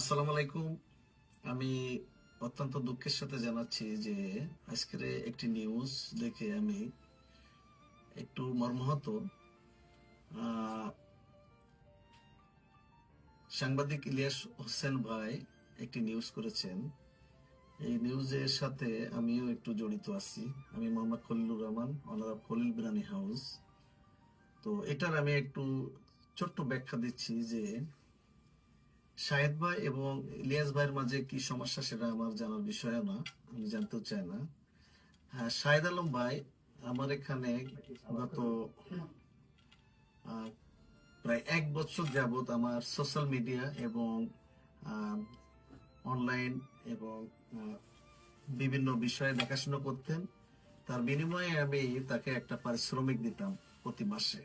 আসসালামু আলাইকুম। আমি অত্যন্ত দুঃখের সাথে জানাচ্ছি যে আজকের একটি নিউজ দেখে আমি একটু মর্মাহত। সাংবাদিক ইলিয়াস হোসেন ভাই একটি নিউজ করেছেন। এই নিউজের সাথে আমিও একটু জড়িত আছি। আমি মোহাম্মদ খলিলুর রহমান অনার খলিল বিরানি হাউস তো এটার আমি একটু ছোট্ট ব্যাখ্যা দিচ্ছি যে শাহেদ ভাই এবং ইলিয়াস ভাইয়ের মাঝে কি সমস্যা সেটা আমার জানার বিষয় না, আমি জানতেও চাই না। হ্যাঁ শাহেদ আলম ভাই, আমার এখানে গত প্রায় এক বছর যাবত আমার সোশ্যাল মিডিয়া এবং অনলাইন এবং বিভিন্ন বিষয়ে দেখাশোনা করতেন। তার বিনিময়ে আমি তাকে একটা পারিশ্রমিক দিতাম প্রতি মাসে।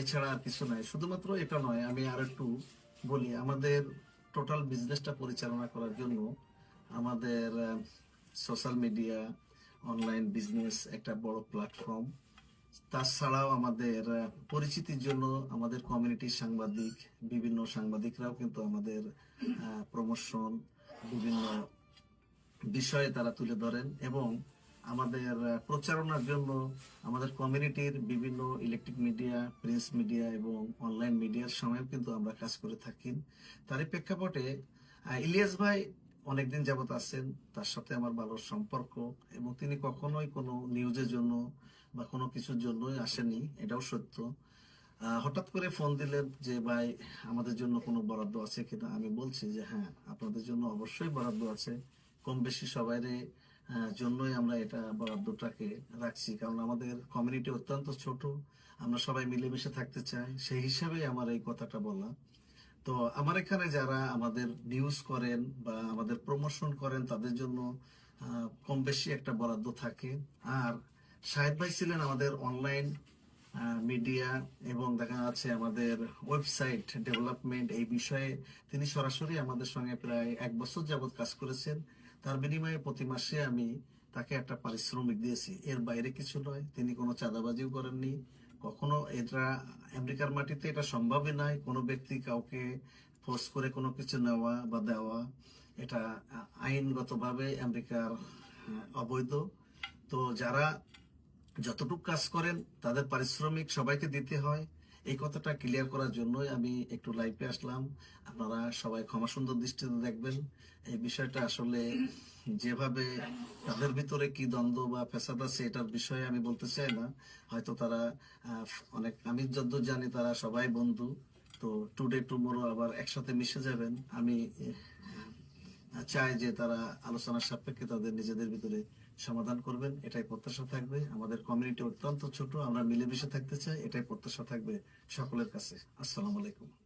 এছাড়া আর কিছু নয় শুধুমাত্র এটা নয়, আমি আর একটু বলি, আমাদের টোটাল বিজনেসটা পরিচালনা করার জন্য আমাদের সোশ্যাল মিডিয়া অনলাইন বিজনেস একটা বড় প্ল্যাটফর্ম তাছাড়াও আমাদের পরিচিতির জন্য আমাদের কমিউনিটির সাংবাদিক, বিভিন্ন সাংবাদিকরাও কিন্তু আমাদের প্রমোশন বিভিন্ন বিষয়ে তারা তুলে ধরেন এবং আমাদের প্রচারণার জন্য আমাদের কমিউনিটির বিভিন্ন ইলেকট্রিক মিডিয়া প্রিন্ট মিডিয়া এবং অনলাইন মিডিয়ার সময় কিন্তু আমরা কাজ করে থাকি। তারই প্রেক্ষাপটে ইলিয়াস ভাই অনেকদিন যাবত আছেন, তার সাথে আমার ভালো সম্পর্ক এবং তিনি কখনোই কোনো নিউজের জন্য বা কোনো কিছুর জন্যই আসেনি এটাও সত্য। হঠাৎ করে ফোন দিলেন যে, ভাই, আমাদের জন্য কোনো বরাদ্দ আছে কিনা? আমি বলছি যে হ্যাঁ আপনাদের জন্য অবশ্যই বরাদ্দ আছে। কম বেশি সবাইরে জন্যই আমরা এটা বরাদ্দটাকে রাখছি। কারণ আমাদের কমিউনিটি অত্যন্ত ছোট, আমরা সবাই মিলেমিশে থাকতে চাই। সেই হিসাবে আমার এই কথাটা বলা। তো আমার এখানে যারা আমাদের নিউজ করেন বা আমাদের প্রমোশন করেন, তাদের জন্য কম বেশি একটা বরাদ্দ থাকে। আর শাহেদ ভাই ছিলেন আমাদের অনলাইন মিডিয়া এবং দেখা যাচ্ছে আমাদের ওয়েবসাইট ডেভেলপমেন্ট এই বিষয়ে তিনি সরাসরি আমাদের সঙ্গে প্রায় এক বছর যাবৎ কাজ করেছেন। তার বিনিময়ে প্রতি মাসে আমি তাকে একটা পারিশ্রমিক দিয়েছি। এর বাইরে কিছু নয়। তিনি কোনো চাঁদাবাজিও করেননি। কখনো এটা আমেরিকার মাটিতে এটা সম্ভবই নয়। কোনো ব্যক্তি কাউকে ফোর্স করে কোনো কিছু নেওয়া বা দেওয়া, এটা আইনগতভাবে আমেরিকার অবৈধ। তো যারা যতটুকু কাজ করেন, তাদের পারিশ্রমিক সবাইকে দিতে হয়। এই কথাটা ক্লিয়ার করার জন্যই আমি একটু লাইভে আসলাম। আপনারা সবাই ক্ষমা সুন্দর দৃষ্টিতে দেখবেন। এই বিষয়টা আসলে যেভাবে তাদের ভিতরে কি দ্বন্দ্ব বা ফেসাদ আছে এটার বিষয়ে আমি বলতে চাই না। হয়তো তারা অনেক আমি যদ্দূর জানি তারা সবাই বন্ধু। তো টুডে টুমোরো আবার একসাথে মিশে যাবেন। আমি চাই যে তারা আলোচনার সাপেক্ষে তাদের নিজেদের ভিতরে সমাধান করবেন, এটাই প্রত্যাশা থাকবে। আমাদের কমিউনিটি অত্যন্ত ছোট, আমরা মিলেমিশে থাকতে চাই, এটাই প্রত্যাশা থাকবে সকলের কাছে। আসসালামু আলাইকুম।